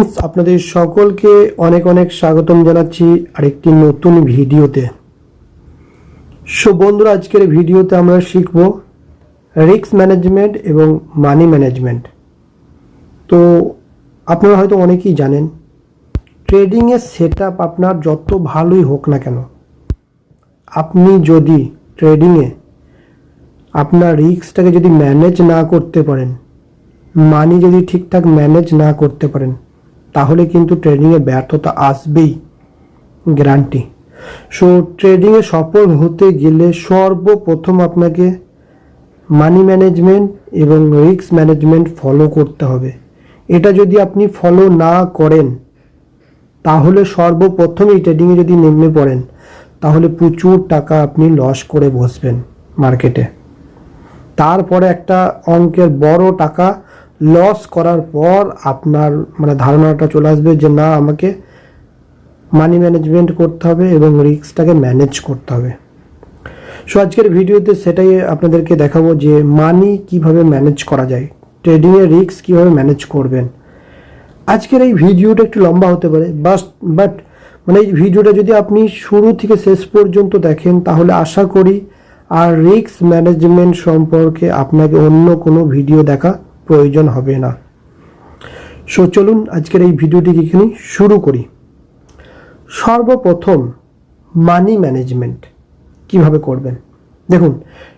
Friends আপনাদের সকলকে অনেক অনেক স্বাগতম জানাচ্ছি আরেকটি নতুন ভিডিওতে। সো বন্ধুরা, আজকের ভিডিওতে আমরা শিখব রিস্ক ম্যানেজমেন্ট এবং মানি ম্যানেজমেন্ট তো, আপনারা হয়তো অনেকেই জানেন ট্রেডিংয়ের সেট আপ আপনার যত ভালোই হোক না কেন, আপনি যদি ট্রেডিংয়ে আপনার রিস্কটাকে যদি ম্যানেজ না করতে পারেন মানি যদি ঠিকঠাক ম্যানেজ না করতে পারেন তাহলে কিন্তু ট্রেডিংয়ে ব্যর্থতা আসবেই গ্যারান্টি সো ট্রেডিংয়ে সফল হতে গেলে সর্বপ্রথম আপনাকে মানি ম্যানেজমেন্ট এবং রিস্ক ম্যানেজমেন্ট ফলো করতে হবে। এটা যদি আপনি ফলো না করেন, তাহলে সর্বপ্রথমই ট্রেডিংয়ে যদি নেমে পড়েন, তাহলে প্রচুর টাকা আপনি লস করে বসবেন মার্কেটে তারপরে একটা অঙ্কের বড় টাকা লস করার পর আপনার মানে ধারণাটা চলে আসবে যে না, আমাকে মানি ম্যানেজমেন্ট করতে হবে এবং রিস্কটাকে ম্যানেজ করতে হবে। সো আজকের ভিডিওতে সেটাই আপনাদেরকে দেখাবো যে মানি কীভাবে ম্যানেজ করা যায় ট্রেডিংয়ের রিস্ক কীভাবে ম্যানেজ করবেন। আজকের এই ভিডিওটা একটু লম্বা হতে পারে বাস বাট মানে এই ভিডিওটা যদি আপনি শুরু থেকে শেষ পর্যন্ত দেখেন, তাহলে আশা করি আর রিস্ক ম্যানেজমেন্ট সম্পর্কে আপনাকে অন্য কোনো ভিডিও দেখা প্রয়োজন হবে না। সো চলুন আজকের এই ভিডিওটি এখানে শুরু করি। সর্বপ্রথম মানি ম্যানেজমেন্ট কীভাবে করবেন? দেখুন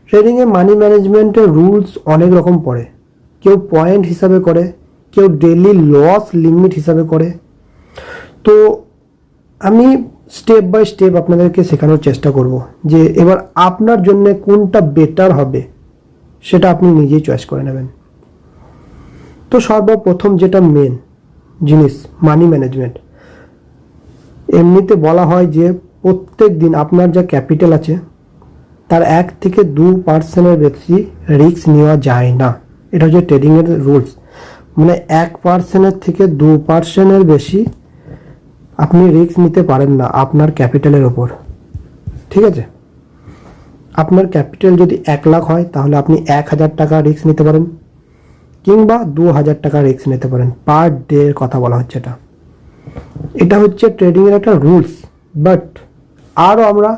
ট্রেডিংয়ে মানি ম্যানেজমেন্টের রুলস অনেক রকম পড়ে। কেউ পয়েন্ট হিসাবে করে, কেউ ডেলি লস লিমিট হিসাবে করে। তো আমি স্টেপ বাই স্টেপ আপনাদেরকে শেখানোর চেষ্টা করব যে এবার আপনার জন্য কোনটা বেটার হবে, সেটা আপনি নিজেই চয়েস করে নেবেন। তো সর্বপ্রথম যেটা মেন জিনিস মানি ম্যানেজমেন্ট এমনিতে বলা হয় যে প্রত্যেক দিন আপনার যা ক্যাপিটাল আছে, তার এক থেকে দু পার্সেন্টের বেশি রিস্ক নেওয়া যায় না। এটা হচ্ছে ট্রেডিংয়ের রুলস মানে এক পার্সেন্টের থেকে দু পার্সেন্টের বেশি আপনি রিস্ক নিতে পারেন না আপনার ক্যাপিটালের ওপর। ঠিক আছে? আপনার ক্যাপিটাল যদি এক লাখ হয়, তাহলে আপনি এক হাজার টাকা রিস্ক নিতে পারেন। কিংবা দু হাজার টাকা রিস্ক নিতে পারেন। পার ডে এর কথা বলা হচ্ছে এটা। এটা হচ্ছে ট্রেডিংয়ের একটা রুলস বাট আরও আমরা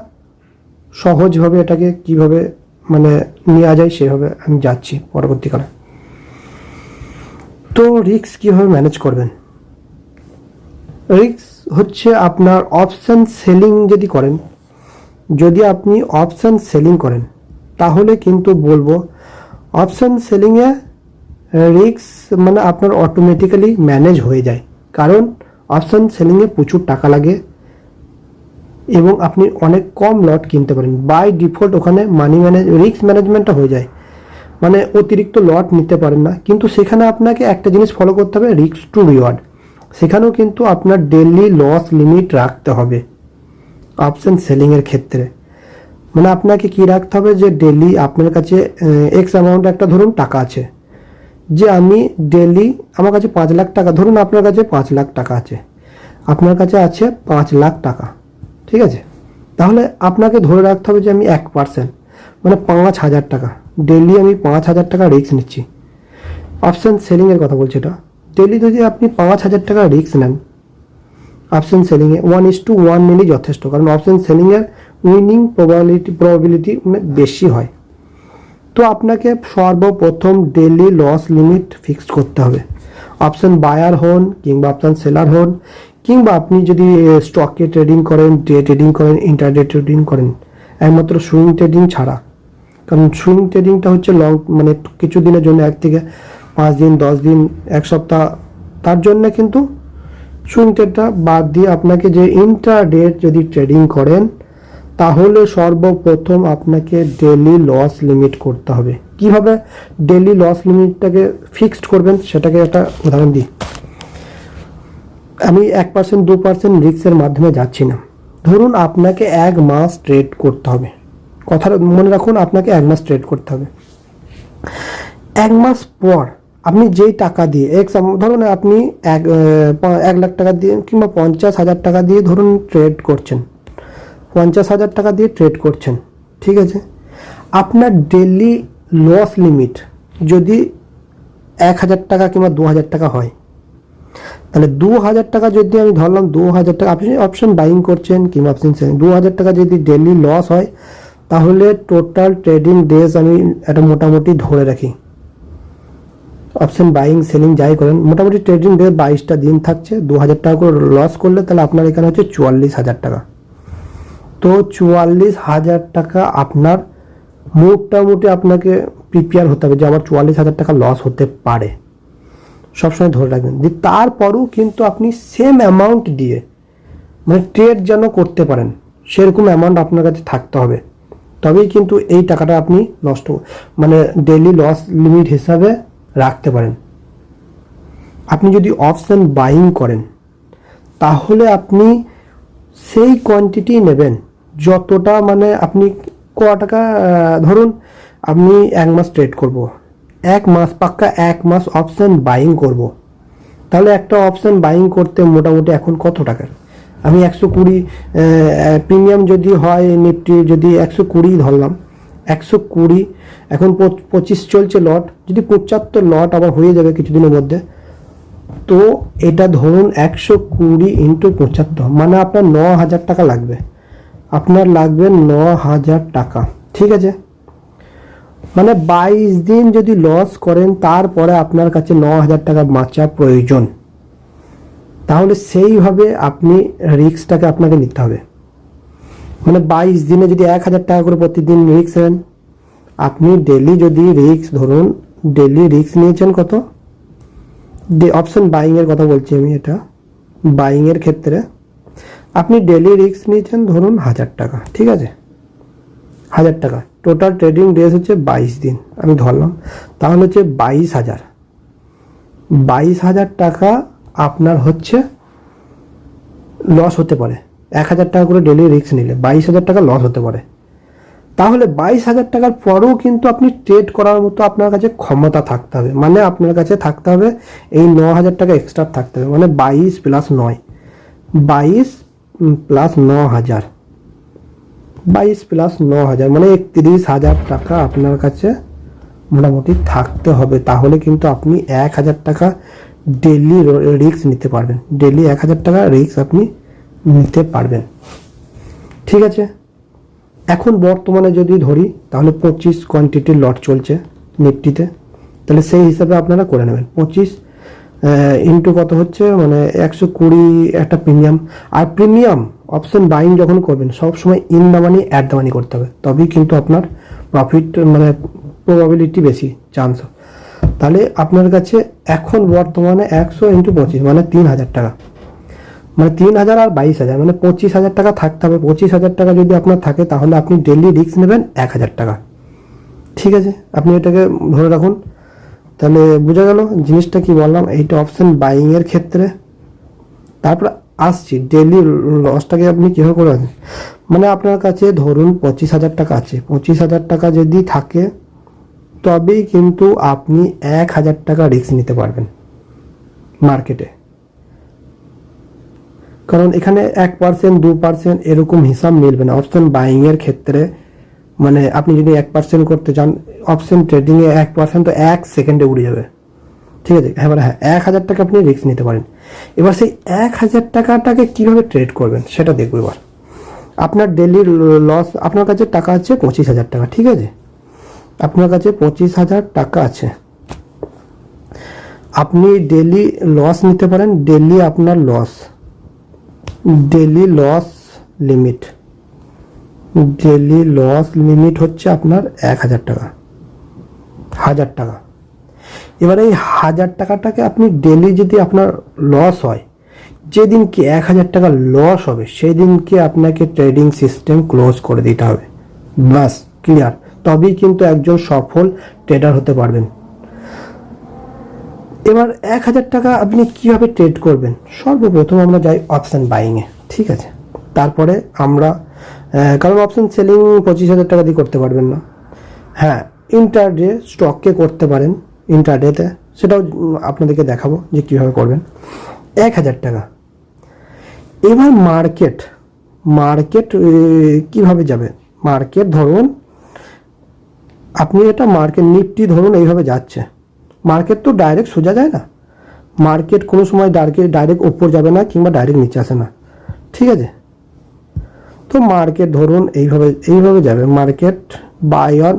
সহজভাবে এটাকে কীভাবে মানে নেওয়া যায় সেভাবে আমি যাচ্ছি পরবর্তীকালে। তো রিস্ক কীভাবে ম্যানেজ করবেন? রিস্ক হচ্ছে আপনার অপশান সেলিং যদি করেন, যদি আপনি অপশান সেলিং করেন, তাহলে কিন্তু বলব অপশান সেলিংয়ে রিস্ক মানে আপনার অটোমেটিক্যালি ম্যানেজ হয়ে যায়। কারণ অপশান সেলিংয়ে প্রচুর টাকা লাগে এবং আপনি অনেক কম লট কিনতে পারেন। বাই ডিফল্ট ওখানে মানি ম্যানেজ রিস্ক ম্যানেজমেন্টটা হয়ে যায়। মানে অতিরিক্ত লট নিতে পারেন না। কিন্তু সেখানে আপনাকে একটা জিনিস ফলো করতে হবে রিস্ক টু রিওয়ার্ড সেখানেও কিন্তু আপনার ডেলি লস লিমিট রাখতে হবে অপশন সেলিংয়ের ক্ষেত্রে। মানে আপনাকে কি রাখতে হবে যে ডেলি আপনার কাছে এক্স অ্যামাউন্ট একটা ধরুন টাকা আছে। যে আমি ডেলি আমার কাছে পাঁচ লাখ টাকা, ধরুন আপনার কাছে পাঁচ লাখ টাকা আছে, আপনার কাছে আছে পাঁচ লাখ টাকা, ঠিক আছে? তাহলে আপনাকে ধরে রাখতে হবে যে আমি এক পার্সেন্ট মানে পাঁচ হাজার টাকা ডেলি আমি পাঁচ হাজার টাকা রিস্ক নিচ্ছি। অপশান সেলিংয়ের কথা বলছি এটা। ডেলি যদি আপনি পাঁচ হাজার টাকা রিস্ক নেন অপশন সেলিংয়ে ওয়ান ইস টু ওয়ান নিলেই যথেষ্ট, কারণ অপশন সেলিংয়ের উইনিং প্রবাবিলিটি প্রবাবিলিটি বেশি হয়। তো আপনাকে সর্বপ্রথম ডেলি লস লিমিট ফিক্সড করতে হবে। অপশন বায়ার হন কিংবা অপশন সেলার হন, কিংবা আপনি যদি স্টকে ট্রেডিং করেন ডে ট্রেডিং করেন ইন্টারডে ট্রেডিং করেন, একমাত্র সুইং ট্রেডিং ছাড়া। কারণ সুইং ট্রেডিংটা হচ্ছে লং মানে কিছু দিনের জন্য এক থেকে পাঁচ দিন, দশ দিন, এক সপ্তাহ। তার জন্য কিন্তু সুইং ট্রেডটা বাদ দিয়ে আপনাকে যে ইন্টারডে যদি ট্রেডিং করেন তাহলে সর্বপ্রথম আপনাকে ডেলি লস লিমিট করতে হবে। কীভাবে ডেলি লস লিমিটটাকে ফিক্সড করবেন, সেটাকে একটা উদাহরণ দিই। আমি এক পার্সেন্ট দু পার্সেন্ট রিক্সের মাধ্যমে যাচ্ছি না। ধরুন আপনাকে এক মাস ট্রেড করতে হবে। কথাটা মনে রাখুন, আপনাকে এক মাস ট্রেড করতে হবে। এক মাস পর আপনি যেই টাকা দিয়ে, এক ধরুন আপনি এক এক লাখ টাকা দিয়ে কিংবা পঞ্চাশ হাজার টাকা দিয়ে ধরুন ট্রেড করছেন। পঞ্চাশ হাজার টাকা দিয়ে ট্রেড করছেন, ঠিক আছে? আপনার ডেলি লস লিমিট যদি এক হাজার টাকা কিংবা দু হাজার টাকা হয়, তাহলে দু হাজার টাকা যদি আমি ধরলাম দু হাজার টাকা, আপনি অপশন বাইং করছেন কিংবা অপশন সেলিং দু হাজার টাকা যদি ডেলি লস হয়, তাহলে টোটাল ট্রেডিং ডেজ আমি একটা মোটামুটি ধরে রাখি। অপশন বাইং সেলিং যাই করেন, মোটামুটি ট্রেডিং ডে বাইশটা দিন থাকছে, দু হাজার টাকা করে লস করলে তাহলে আপনার এখানে হচ্ছে চুয়াল্লিশ হাজার টাকা। তো চুয়াল্লিশ হাজার টাকা আপনার মোটামুটি আপনাকে প্রিপেয়ার হতে হবে যে আমার চুয়াল্লিশ হাজার টাকা লস হতে পারে। সবসময় ধরে রাখবেন। যে তারপরও কিন্তু আপনি সেম অ্যামাউন্ট দিয়ে মানে ট্রেড যেন করতে পারেন, সেরকম অ্যামাউন্ট আপনার কাছে থাকতে হবে। তবেই কিন্তু এই টাকাটা আপনি নষ্ট মানে ডেলি লস লিমিট হিসাবে রাখতে পারেন। আপনি যদি অপশন বাইং করেন, তাহলে আপনি সেই কোয়ান্টিটি নেবেন যতটা মানে আপনি ক টাকা ধরুন আমি এক মাস ট্রেড করব, এক মাস পাক্কা এক মাস অপশন বাইং করব, তাহলে একটা অপশন বাইং করতে মোটামুটি এখন কত টাকার? আমি একশো কুড়ি প্রিমিয়াম যদি হয় নিফটি যদি একশো কুড়ি ধরলাম, একশো কুড়ি, এখন পঁচ- পঁচিশ চলছে লট যদি পঁচাত্তর লট আবার হয়ে যাবে কিছুদিনের মধ্যে, তো এটা ধরুন একশো কুড়ি ইন্টু পঁচাত্তর মানে আপনার ন হাজার টাকা লাগবে। আপনার লাগবে ন হাজার টাকা। ঠিক আছে? মানে বাইশ দিন যদি লস করেন, তারপরে আপনার কাছে ন হাজার টাকা বাঁচা প্রয়োজন। তাহলে সেইভাবে আপনি রিস্কটাকে আপনাকে নিতে হবে। মানে বাইশ দিনে যদি এক হাজার টাকা করে প্রতিদিন রিস্ক নেন, আপনি ডেলি যদি রিস্ক ধরুন ডেলি রিস্ক নিয়েছেন কত? অপশন বাইং এর কথা বলছি আমি এটা। বাইং এর ক্ষেত্রে আপনি ডেলি রিস্ক নিয়েছেন ধরুন হাজার টাকা, ঠিক আছে? হাজার টাকা। টোটাল ট্রেডিং ডেজ হচ্ছে বাইশ দিন। আমি ধরলাম, তাহলে হচ্ছে বাইশ হাজার। বাইশ হাজার টাকা আপনার হচ্ছে লস হতে পারে। এক হাজার টাকা করে ডেলি রিস্ক নিলে বাইশ হাজার টাকা লস হতে পারে। তাহলে বাইশ হাজার টাকার পরেও কিন্তু আপনি ট্রেড করার মতো আপনার কাছে ক্ষমতা থাকতে হবে। মানে আপনার কাছে থাকতে হবে, এই ন হাজার টাকা এক্সট্রা থাকতে হবে। মানে বাইশ প্লাস নয়। বাইশ প্লাস ন হাজার। বাইশ প্লাস ন হাজার মানে একত্রিশ হাজার টাকা আপনার কাছে মোটামুটি থাকতে হবে। তাহলে কিন্তু আপনি এক হাজার টাকা ডেলি রিস্ক নিতে পারবেন। ডেলি এক হাজার টাকা রিস্ক আপনি নিতে পারবেন। ঠিক আছে? এখন বর্তমানে যদি ধরি, তাহলে পঁচিশ কোয়ান্টিটির লট চলছে নিফটিতে তাহলে সেই হিসাবে আপনারা করে নেবেন। পঁচিশ ইন্টু কত হচ্ছে? মানে একশো কুড়ি একটা প্রিমিয়াম আর প্রিমিয়াম অপশন বাইং যখন করবেন সব সময় in the money at the মানি করতে হবে। তবেই কিন্তু আপনার প্রফিট মানে প্রবাবিলিটি বেশি চান্স তাহলে আপনার কাছে এখন বর্তমানে একশো ইন্টু পঁচিশ মানে তিন হাজার টাকা। মানে তিন হাজার আর বাইশ হাজার মানে পঁচিশ হাজার টাকা থাকতে হবে। পঁচিশ হাজার টাকা যদি আপনার থাকে, তাহলে আপনি ডেলি রিস্ক নেবেন এক হাজার টাকা। ঠিক আছে? আপনি এটাকে ধরে রাখুন। তাহলে বোঝা গেল জিনিসটা কি বললাম? এইটা অপশন বাইং এর ক্ষেত্রে। তারপর আসছি ডেলি লসটাকে আপনি কীভাবে করে আছেন মানে আপনার কাছে ধরুন পঁচিশ হাজার টাকা আছে। পঁচিশ হাজার টাকা যদি থাকে, তবেই কিন্তু আপনি এক হাজার টাকা রিস্ক নিতে পারবেন মার্কেটে কারণ এখানে এক পার্সেন্ট দু পার্সেন্ট এরকম হিসাব মিলবে না। অপশন বাইং এর ক্ষেত্রে মানে আপনি যদি এক পার্সেন্ট করতে চান অপশন ট্রেডিংয়ে এক পার্সেন্ট তো এক সেকেন্ডে উড়ে যাবে। ঠিক আছে? এবার হ্যাঁ এক হাজার টাকা আপনি রিস্ক নিতে পারেন। এবার সেই এক হাজার টাকাটাকে কীভাবে ট্রেড করবেন সেটা দেখব এবার। আপনার ডেলি লস আপনার কাছে টাকা আছে পঁচিশ হাজার টাকা, ঠিক আছে? আপনার কাছে পঁচিশ হাজার টাকা আছে। আপনি ডেলি লস নিতে পারেন ডেলি আপনার loss daily loss limit daily loss limit হচ্ছে আপনার এক হাজার টাকা। হাজার টাকা। এবার এই হাজার টাকাটাকে আপনি ডেলি যদি আপনার লস হয়, যেদিনকে এক হাজার টাকা লস হবে সেই দিনকে আপনাকে ট্রেডিং সিস্টেম ক্লোজ করে দিতে হবে। বাস ক্লিয়ার। তবেই কিন্তু একজন সফল ট্রেডার হতে পারবেন। এবার এক হাজার টাকা আপনি কীভাবে ট্রেড করবেন? সর্বপ্রথম আমরা যাই অপশান বাইংয়ে ঠিক আছে? তারপরে আমরা কারণ অপশন সেলিং পঁচিশ হাজার টাকা দিয়ে করতে পারবেন না। হ্যাঁ ইন্টারডে স্টককে করতে পারেন ইন্টারডেতে সেটাও আপনাদেরকে দেখাবো যে কীভাবে করবেন। এক হাজার টাকা। এবার মার্কেট মার্কেট কীভাবে যাবে? মার্কেট ধরুন, আপনি এটা মার্কেট নিফটি ধরুন, এইভাবে যাচ্ছে। মার্কেট তো ডাইরেক্ট সোজা যায় না। মার্কেট কোনো সময় ডাইরেক্ট ডাইরেক্ট ওপর যাবে না কিংবা ডাইরেক্ট নিচে আসে না। ঠিক আছে? তো মার্কেট ধরুন এইভাবে এইভাবে যাবে। মার্কেট বাই অন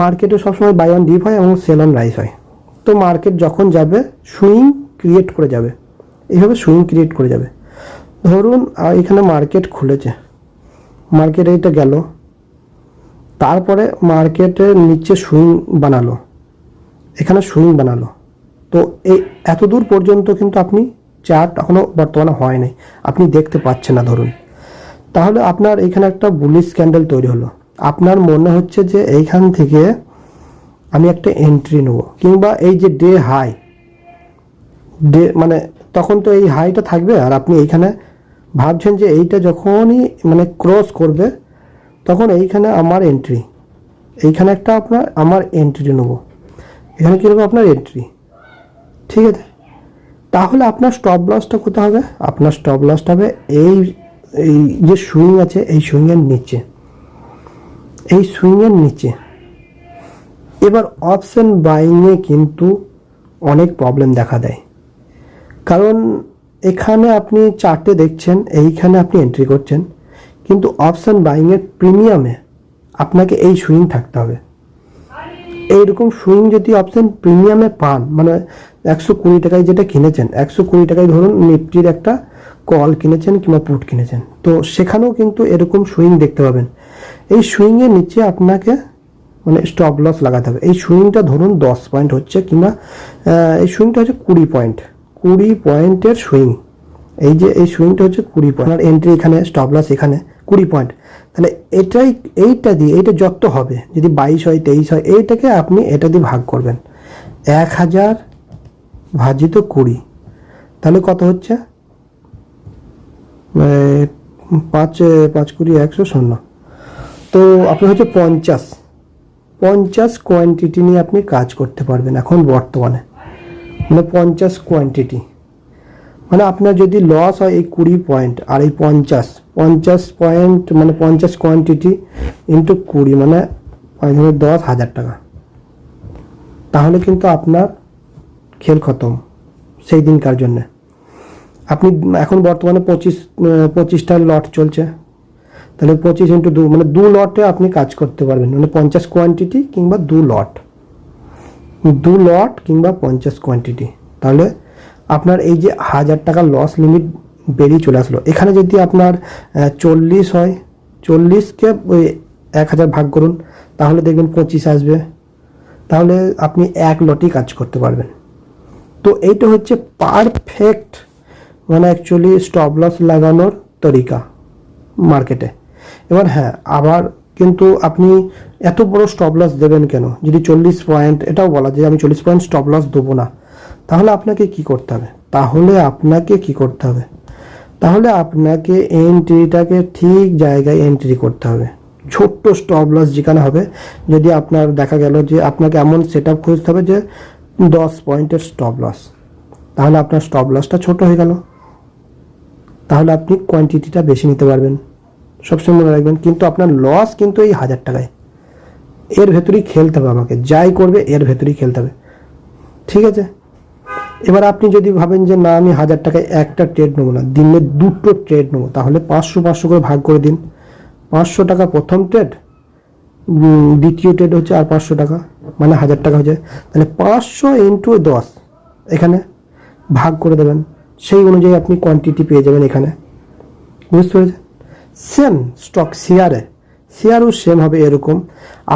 মার্কেটে সবসময় বাই অন ডিপ হয় এবং সেল অন রাইস হয়। তো মার্কেট যখন যাবে সুইং ক্রিয়েট করে যাবে। এইভাবে সুইং ক্রিয়েট করে যাবে। ধরুন এখানে মার্কেট খুলেছে। মার্কেট এইটা গেল। তারপরে মার্কেটের নিচে সুইং বানালো। এখানে সুইং বানালো। তো এই এত দূর পর্যন্ত কিন্তু আপনি চার্ট এখনও বর্তমানে হয় নাই। আপনি দেখতে পাচ্ছেন না ধরুন। তাহলে আপনার এখানে একটা বুলিশ ক্যান্ডেল তৈরি হলো। আপনার মনে হচ্ছে যে এইখান থেকে আমি একটা এন্ট্রি নেব, কিংবা এই যে ডে হাই ডে মানে তখন তো এই হাইটা থাকবে, আর আপনি এইখানে ভাবছেন যে এইটা যখনই মানে ক্রস করবে, তখন এইখানে আমার এন্ট্রি এইখানে একটা আপনার আমার এন্ট্রি নেব। এখানে কী নেব আপনার এন্ট্রি ঠিক আছে? তাহলে আপনার স্টপ লসটা কোথায় হবে? আপনার স্টপ লসটা হবে এই এই যে সুইং আছে, এই সুইংয়ের নিচে। এই সুইংয়ের নিচে। এবার অপশন বাইংয়ে কিন্তু অনেক প্রবলেম দেখা দেয়। কারণ এখানে আপনি চারটে দেখছেন, এইখানে আপনি এন্ট্রি করছেন। কিন্তু অপশন বাইংয়ের প্রিমিয়ামে আপনাকে এই সুইং থাকতে হবে। এইরকম সুইং যদি অপশন প্রিমিয়ামে পান মানে একশো কুড়ি টাকায় যেটা কিনেছেন, একশো কুড়ি টাকায় ধরুন, নিফটির একটা কল কিনেছেন কিংবা পুট কিনেছেন। তো সেখানেও কিন্তু এরকম সুইং দেখতে পাবেন। এই সুইংয়ের নিচে আপনাকে মানে স্টপ লস লাগাতে হবে। এই সুইংটা ধরুন দশ পয়েন্ট হচ্ছে কিংবা এই সুইংটা হচ্ছে কুড়ি পয়েন্ট কুড়ি পয়েন্টের সুইং। এই যে, এই সুইংটা হচ্ছে কুড়ি পয়েন্ট আর এন্ট্রি এখানে স্টপ লস এখানে, কুড়ি পয়েন্ট তাহলে এটাই, এইটা দিয়ে, এইটা যত হবে, যদি বাইশ হয়, তেইশ হয়, এইটাকে আপনি এটা দিয়ে ভাগ করবেন। এক হাজার ভাজিত কুড়ি। তাহলে কত হচ্ছে? পাঁচ পাঁচ কুড়ি, একশো শূন্য। তো আপনার হচ্ছে পঞ্চাশ। পঞ্চাশ কোয়ান্টিটি নিয়ে আপনি কাজ করতে পারবেন এখন বর্তমানে। মানে পঞ্চাশ কোয়ান্টিটি মানে আপনার যদি লস হয় এই কুড়ি পয়েন্ট আর এই পঞ্চাশ পঞ্চাশ পয়েন্ট মানে পঞ্চাশ কোয়ান্টিটি ইন্টু কুড়ি মানে দশ হাজার টাকা। তাহলে কিন্তু আপনার খেল খতম। সেই দিনকার জন্যে। আপনি এখন বর্তমানে পঁচিশ পঁচিশটা লট চলছে। তাহলে পঁচিশ ইন্টু দু মানে দু লটে আপনি কাজ করতে পারবেন। মানে পঞ্চাশ কোয়ান্টিটি কিংবা দু লট দু লট কিংবা পঞ্চাশ কোয়ান্টিটি তাহলে আপনার এই যে হাজার টাকা লস লিমিট বেরিয়ে চলে আসলো। এখানে যদি আপনার চল্লিশ হয় চল্লিশকে ওই এক হাজার ভাগ করুন, তাহলে দেখবেন পঁচিশ আসবে। তাহলে আপনি এক লটই কাজ করতে পারবেন। তো এইটা হচ্ছে পারফেক্ট মানে অ্যাকচুয়ালি স্টপ লস লাগানোর তরিকা মার্কেটে এবার হ্যাঁ আবার কিন্তু আপনি এত বড় স্টপ লস দেবেন কেন? যদি চল্লিশ পয়েন্ট এটাও বলা যায় আমি চল্লিশ পয়েন্ট স্টপ লস দেবো না। তাহলে আপনাকে কি করতে হবে? তাহলে আপনাকে কি করতে হবে? তাহলে আপনাকে এন্ট্রিটাকে ঠিক জায়গায় এন্ট্রি করতে হবে। ছোট্ট স্টপ লস যেখানে হবে, যদি আপনার দেখা গেল যে আপনাকে এমন সেট আপ খুঁজতে হবে যে দশ পয়েন্টের স্টপ লস তাহলে আপনার স্টপ লসটা ছোট হয়ে গেল। তাহলে আপনি কোয়ান্টিটিটা বেশি নিতে পারবেন। সবসময় মনে রাখবেন, কিন্তু আপনার লস কিন্তু এই হাজার টাকায়। এর ভেতরেই খেলতে হবে আমাকে, যাই করবে এর ভেতরেই খেলতে হবে। ঠিক আছে? এবার আপনি যদি ভাবেন যে, না, আমি হাজার টাকায় একটা ট্রেড নেব না, দিনে দুটো ট্রেড নেব, তাহলে পাঁচশো পাঁচশো করে ভাগ করে দিন। পাঁচশো টাকা প্রথম ট্রেড দ্বিতীয় ট্রেড হচ্ছে আর পাঁচশো টাকা মানে হাজার টাকা হচ্ছে তাহলে পাঁচশো ইন্টু দশ, এখানে ভাগ করে দেবেন। সেই অনুযায়ী আপনি কোয়ান্টিটি পেয়ে যাবেন এখানে। বুঝতে পেরেছেন? সেম স্টক শেয়ারে শেয়ারও সেম হবে এরকম।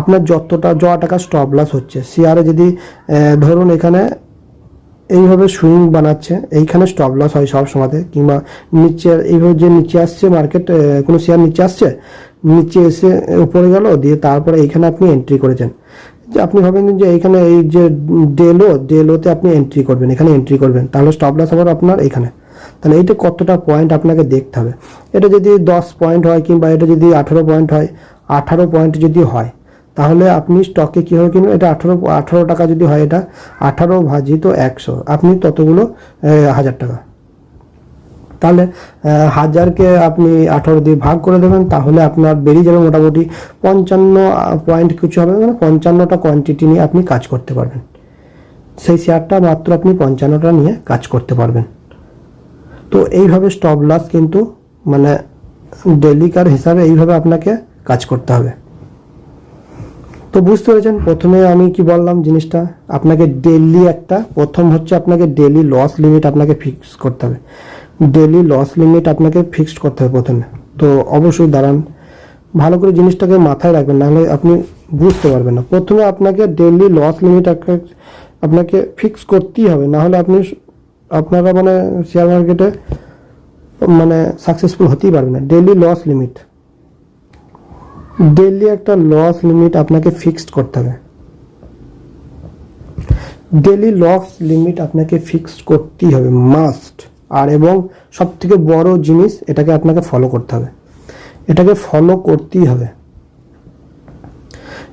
আপনার যতটা, য টাকা স্টপ লস হচ্ছে শেয়ারে যদি ধরুন এখানে এইভাবে সুইং বানাচ্ছে, এইখানে স্টপ লস হয় সব সময়তে, কিংবা নিচে, এইভাবে যে নিচে আসছে মার্কেট কোনো শেয়ার নিচে আসছে, নিচে এসে উপরে গেল, দিয়ে তারপরে এইখানে আপনি এন্ট্রি করেছেন। আপনি ভাবেন যে এইখানে এই যে ডেলো, ডেলোতে আপনি এন্ট্রি করবেন, এখানে এন্ট্রি করবেন, তাহলে স্টপ লস আবার আপনার এখানে। তাহলে এইটা কতটা পয়েন্ট আপনাকে দেখতে হবে? এটা যদি দশ পয়েন্ট হয় কিংবা এটা যদি আঠারো পয়েন্ট হয়, আঠারো পয়েন্ট যদি হয়, তাহলে আপনি স্টকে কীভাবে কিনবেন? এটা আঠারো আঠারো টাকা যদি হয় এটা, আঠারো ভাজিত একশো, আপনি ততগুলো হাজার টাকা। তাহলে হাজারকে আপনি আঠারো দিয়ে ভাগ করে দেবেন, তাহলে আপনার বেরিয়ে যাবে মোটামুটি পঞ্চান্ন পয়েন্ট কিছু হবে মানে পঞ্চান্নটা কোয়ান্টিটি নিয়ে আপনি কাজ করতে পারবেন। সেই শেয়ারটা মাত্র আপনি পঞ্চান্নটা নিয়ে কাজ করতে পারবেন। তো এইভাবে স্টপ লস কিন্তু মানে ডেলিকার হিসাবে এইভাবে আপনাকে কাজ করতে হবে। তো বুঝতে পেরেছেন, প্রথমে আমি কি বললাম জিনিসটা? আপনাকে ডেলি একটা, প্রথম হচ্ছে আপনাকে ডেলি লস লিমিট আপনাকে ফিক্স করতে হবে। ডেলি লস লিমিট আপনাকে ফিক্সড করতে হবে প্রথমে। তো অবশ্যই দাঁড়ান। ভালো করে জিনিসটাকে মাথায় রাখবেন, নাহলে আপনি বুঝতে পারবেন না। প্রথমে আপনাকে ডেলি লস লিমিট আপনাকে ফিক্স করতেই হবে না হলে আপনি আপনারা মানে শেয়ার মার্কেটে মানে সাকসেসফুল হতেই পারবেন না। ডেলি লস লিমিট ডেলি একটা লস লিমিট আপনাকে ফিক্সড করতে হবে। ডেলি লস লিমিট আপনাকে ফিক্সড করতেই হবে মাস্ট আর এবং সব থেকে বড় জিনিস এটাকে আপনাকে ফলো করতে হবে। এটাকে ফলো করতেই হবে।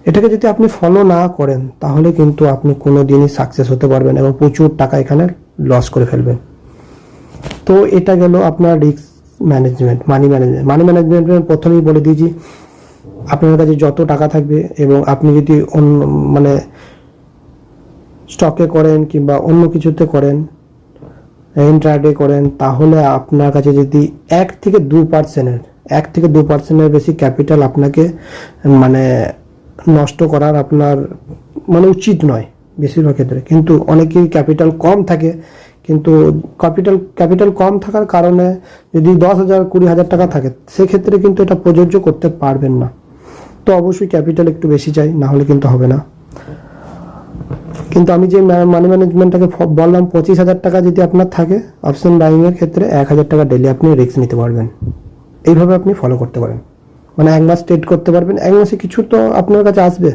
এটাকে যদি আপনি ফলো না করেন, তাহলে কিন্তু আপনি কোনো দিনই সাকসেস হতে পারবেন এবং প্রচুর টাকা এখানে লস করে ফেলবেন। তো এটা গেল আপনার risk management money management money management প্রথমেই বলে দিয়েছি আপনার কাছে যত টাকা থাকবে এবং আপনি যদি অন্য মানে স্টকে করেন কিংবা অন্য কিছুতে করেন ইন্ট্রাডে করেন, তাহলে আপনার কাছে যদি এক থেকে দু পার্সেন্টের, এক থেকে দু পার্সেন্টের বেশি ক্যাপিটাল আপনাকে মানে নষ্ট করার আপনার মানে উচিত নয় বেশিরভাগ ক্ষেত্রে। কিন্তু অনেকেই ক্যাপিটাল কম থাকে, কিন্তু ক্যাপিটাল ক্যাপিটাল কম থাকার কারণে যদি দশ হাজার, কুড়ি হাজার টাকা থাকে, সেক্ষেত্রে কিন্তু এটা প্রযোজ্য করতে পারবেন না। তো অবশ্যই ক্যাপিটাল একটু বেশি চাই না হলে কিন্তু হবে না। কিন্তু আমি যে মানি ম্যানেজমেন্টটাকে বললাম, পঁচিশ হাজার টাকা যদি আপনার থাকে অপশন বাইংয়ের ক্ষেত্রে এক হাজার টাকা ডেলি আপনি রিস্ক নিতে পারবেন। এইভাবে আপনি ফলো করতে পারেন। মানে এক মাস ট্রেড করতে পারবেন। এক মাসে কিছু তো আপনার কাছে আসবে।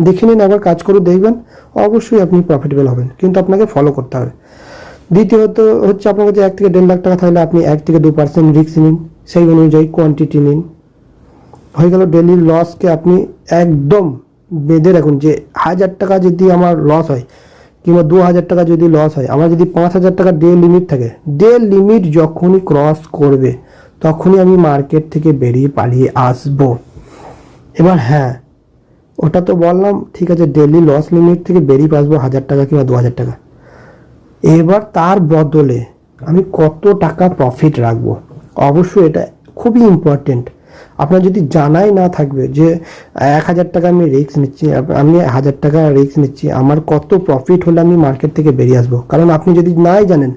দেখে নিন, একবার কাজ করে দেখবেন, অবশ্যই আপনি প্রফিটেবল হবেন। কিন্তু আপনাকে ফলো করতে হবে। দ্বিতীয়ত হচ্ছে আপনার কাছে এক থেকে দেড় লাখ টাকা থাকলে আপনি এক থেকে দু পার্সেন্ট রিস্ক নিন। সেই অনুযায়ী কোয়ান্টিটি নিন। হয়ে গেল ডেলি লসকে আপনি একদম বেঁধে রাখুন যে হাজার টাকা যদি আমার লস হয় কিংবা দু হাজার টাকা যদি লস হয়, আমার যদি পাঁচ হাজার টাকা ডে লিমিট থাকে ডে লিমিট যখনই ক্রস করবে, তখনই আমি মার্কেট থেকে বেরিয়ে পালিয়ে আসব। এবার হ্যাঁ ওটা তো বললাম, ঠিক আছে ডেলি লস লিমিট থেকে বেরিয়ে আসব হাজার টাকা কিংবা দু হাজার টাকা। এবার তার বদলে আমি কত টাকা প্রফিট রাখব? অবশ্যই এটা খুবই ইম্পর্টেন্ট আপনার যদি জানাই না থাকবে যে, এক হাজার টাকা আমি রিস্ক নিচ্ছি আমি হাজার টাকা রিস্ক নিচ্ছি, আমার কত প্রফিট হলে আমি মার্কেট থেকে বেরিয়ে আসব? কারণ আপনি যদি নাই জানেন,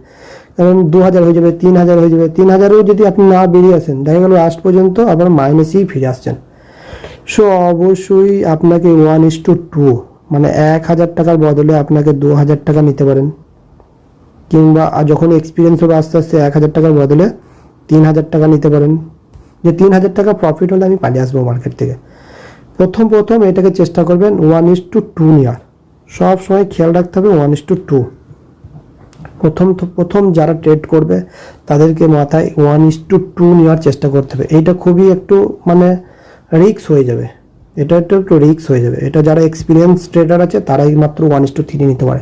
কারণ দু হাজার হয়ে যাবে, তিন হাজার হয়ে যাবে, তিন হাজারেও যদি আপনি না বেরিয়ে আসেন, দেখা গেল লাস্ট পর্যন্ত আবার মাইনাসেই ফিরে আসছেন। সো অবশ্যই আপনাকে ওয়ান ইস টু টু মানে এক হাজার টাকার বদলে আপনাকে দু হাজার টাকা নিতে পারেন। কিংবা যখন এক্সপিরিয়েন্স হবে আস্তে আস্তে এক হাজার টাকার বদলে তিন হাজার টাকা নিতে পারেন। যে তিন হাজার টাকা প্রফিট হলে আমি পালিয়ে আসব মার্কেট থেকে। প্রথম প্রথম এটাকে চেষ্টা করবেন ওয়ান ইস টু টু নেওয়ার। সব সময় খেয়াল রাখতে হবে ওয়ান ইস টু টু প্রথম প্রথম যারা ট্রেড করবে, তাদেরকে মাথায় ওয়ান ইস টু টু নেওয়ার চেষ্টা করতে হবে। এইটা খুবই একটু মানে রিক্স হয়ে যাবে। এটা একটু একটু রিক্স হয়ে যাবে। এটা যারা এক্সপিরিয়েন্স ট্রেডার আছে, তারাই মাত্র ওয়ান ইস টু থ্রি নিতে পারে।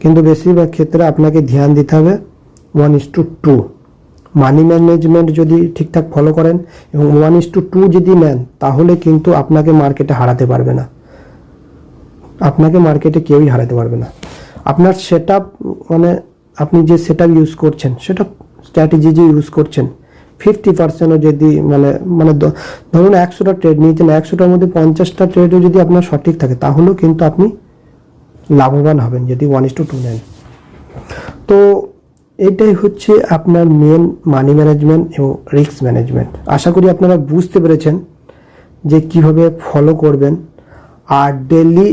কিন্তু বেশিরভাগ ক্ষেত্রে আপনাকে ধ্যান দিতে হবে one is to two money management যদি ঠিকঠাক ফলো করেন এবং ওয়ান ইস টু টু যদি নেন, তাহলে কিন্তু আপনাকে মার্কেটে হারাতে পারবে না। আপনাকে মার্কেটে কেউই হারাতে পারবে না। আপনার সেট মানে আপনি যে সেট ইউজ করছেন, সেটা স্ট্র্যাটেজি যে ইউজ করছেন ফিফটি পার্সেন্টও যদি মানে মানে ধরুন একশোটা ট্রেড নিয়েছেন, একশোটার মধ্যে পঞ্চাশটা ট্রেডও যদি আপনার সঠিক থাকে, তাহলেও কিন্তু আপনি লাভবান হবেন যদি ওয়ান ইস টু টু নেন। তো এটাই হচ্ছে আপনার মেন মানি ম্যানেজমেন্ট এবং রিস্ক ম্যানেজমেন্ট আশা করি আপনারা বুঝতে পেরেছেন যে কীভাবে ফলো করবেন আর ডেলি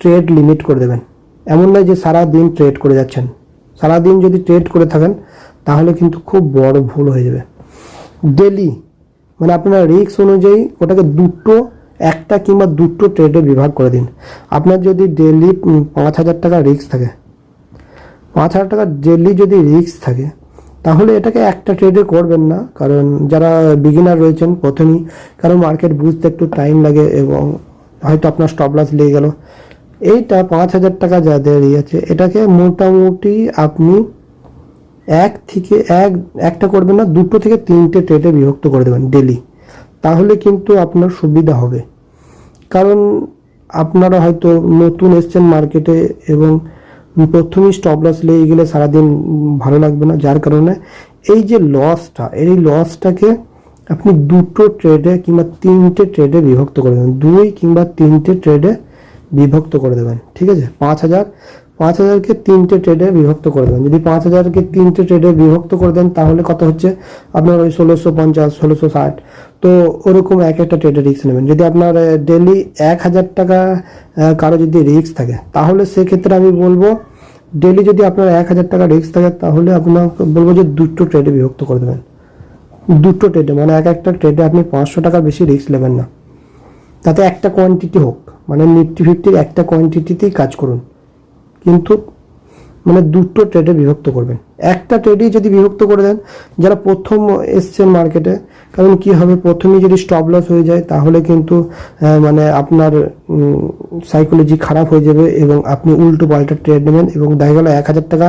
ট্রেড লিমিট করে দেবেন। এমন নয় যে সারা দিন ট্রেড করে যাচ্ছেন। সারা দিন যদি ট্রেড করে থাকেন, তাহলে কিন্তু খুব বড় ভুল হয়ে যাবে। ডেলি মানে আপনার রিস্ক অনুযায়ী ওটাকে দুটো, একটা কিংবা দুটো ট্রেডে বিভাগ করে দিন। আপনার যদি ডেলি পাঁচ হাজার টাকা রিস্ক থাকে পাঁচ হাজার টাকা ডেলি যদি রিস্ক থাকে, তাহলে এটাকে একটা ট্রেডে করবেন না। কারণ যারা বিগিনার রয়েছেন প্রথমেই, কারণ মার্কেট বুঝতে একটু টাইম লাগে এবং হয়তো আপনার স্টপ লস লেগে গেল। এইটা পাঁচ হাজার টাকা যাদের ইয়ে আছে এটাকে মোটামুটি আপনি এক থেকে এক, একটা করবেন না, দুটো থেকে তিনটে ট্রেডে বিভক্ত করে দেবেন ডেলি তাহলে কিন্তু আপনার সুবিধা হবে। কারণ আপনারা হয়তো নতুন এসছেন মার্কেটে এবং প্রথমেই স্টপ লস লেগে গেলে সারাদিন ভালো লাগবে না। যার কারণে এই যে লসটা এই লসটাকে আপনি দুটো ট্রেডে কিংবা তিনটে ট্রেডে বিভক্ত করে দেবেন। দুই কিংবা তিনটে ট্রেডে বিভক্ত করে দেবেন। ঠিক আছে? পাঁচ হাজার পাঁচ হাজারকে তিনটে ট্রেডে বিভক্ত করে দেবেন যদি পাঁচ হাজারকে তিনটে ট্রেডে বিভক্ত করে দেন, তাহলে কত হচ্ছে? আপনার ওই ষোলোশো পঞ্চাশ, ষোলোশো ষাট। তো ওরকম এক একটা ট্রেডে রিস্ক নেবেন। যদি আপনার ডেলি এক হাজার টাকা কারও যদি রিস্ক থাকে, তাহলে সেক্ষেত্রে আমি বলব ডেলি যদি আপনার এক হাজার টাকা রিস্ক থাকে, তাহলে আপনার বলব যে দুটো ট্রেডে বিভক্ত করে দেবেন। দুটো ট্রেডে মানে এক একটা ট্রেডে আপনি পাঁচশো টাকা বেশি রিস্ক নেবেন না। তাতে একটা কোয়ান্টিটি হোক মানে নিফটি ফিফটির একটা কোয়ান্টিটিতেই কাজ করুন। কিন্তু মানে দুটো ট্রেডে বিভক্ত করবেন। একটা ট্রেডেই যদি বিভক্ত করে দেন, যারা প্রথম এসছেন মার্কেটে কারণ কি হবে? প্রথমেই যদি স্টপ লস হয়ে যায়, তাহলে কিন্তু মানে আপনার সাইকোলজি খারাপ হয়ে যাবে এবং আপনি উল্টো পাল্টা ট্রেড নেবেন এবং দেখা গেল এক হাজার টাকা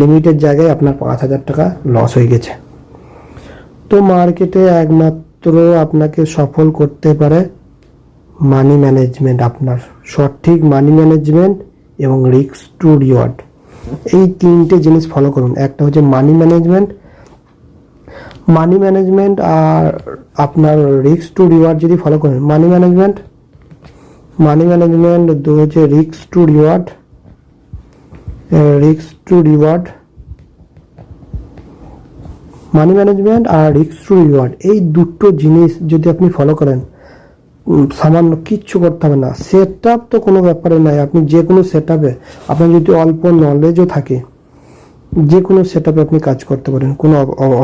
লিমিটের জায়গায় আপনার পাঁচ হাজার টাকা লস হয়ে গেছে। তো মার্কেটে একমাত্র আপনাকে সফল করতে পারে মানি ম্যানেজমেন্ট আপনার সঠিক মানি ম্যানেজমেন্ট এবং রিস্ক টু রিওয়ার্ড এই তিনটে জিনিস ফলো করুন। একটা হচ্ছে মানি ম্যানেজমেন্ট মানি ম্যানেজমেন্ট আর আপনার রিস্ক টু রিওয়ার্ড যদি ফলো করেন মানি ম্যানেজমেন্ট মানি ম্যানেজমেন্ট দু হচ্ছে risk to reward risk to reward money management আর রিক্স টু রিওয়ার্ড এই দুটো জিনিস যদি আপনি ফলো করেন সামান্য কিচ্ছু করতে হবে না। সেট তো কোনো ব্যাপারে নাই। আপনি যে কোনো সেট আপে আপনার যদি অল্প নলেজও থাকে, যে কোনো সেট আপে আপনি কাজ করতে পারেন, কোনো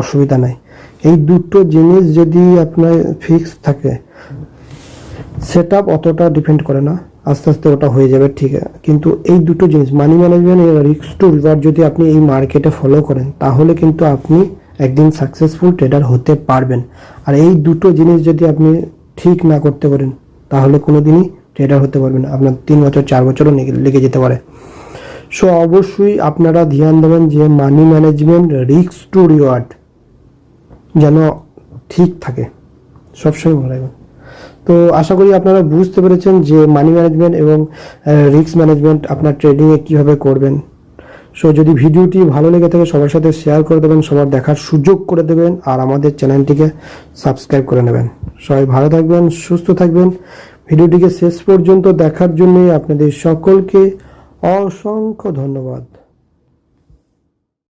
অসুবিধা নাই। এই দুটো জিনিস যদি আপনার ফিক্স থাকে সেট আপ অতটা ডিপেন্ড করে না। আস্তে আস্তে ওটা হয়ে যাবে, ঠিক আছে। কিন্তু এই দুটো জিনিস money management risk to reward যদি আপনি এই মার্কেটে ফলো করেন, তাহলে কিন্তু আপনি একদিন সাকসেসফুল ট্রেডার হতে পারবেন। আর এই দুটো জিনিস যদি আপনি ঠিক না করতে পারেন, তাহলে কোনো দিনই ট্রেডার হতে পারবেন আপনার তিন বছর, চার বছরও লেগে- লেগে যেতে পারে। সো অবশ্যই আপনারা ধ্যান দেবেন যে money management risk to reward যেন ঠিক থাকে। সবসময় মনে রাখবেন তো, আশা করি আপনারা বুঝতে পেরেছেন যে মানি ম্যানেজমেন্ট এবং রিস্ক ম্যানেজমেন্ট আপনার ট্রেডিংয়ে কীভাবে করবেন। সো যদি ভিডিওটি ভালো লেগে থাকে, সবার সাথে শেয়ার করে দেবেন, সবার দেখার সুযোগ করে দেবেন, আর আমাদের চ্যানেলটিকে সাবস্ক্রাইব করে নেবেন। সবাই ভালো থাকবেন, সুস্থ থাকবেন। ভিডিওটিকে শেষ পর্যন্ত দেখার জন্যই আপনাদের সকলকে অসংখ্য ধন্যবাদ।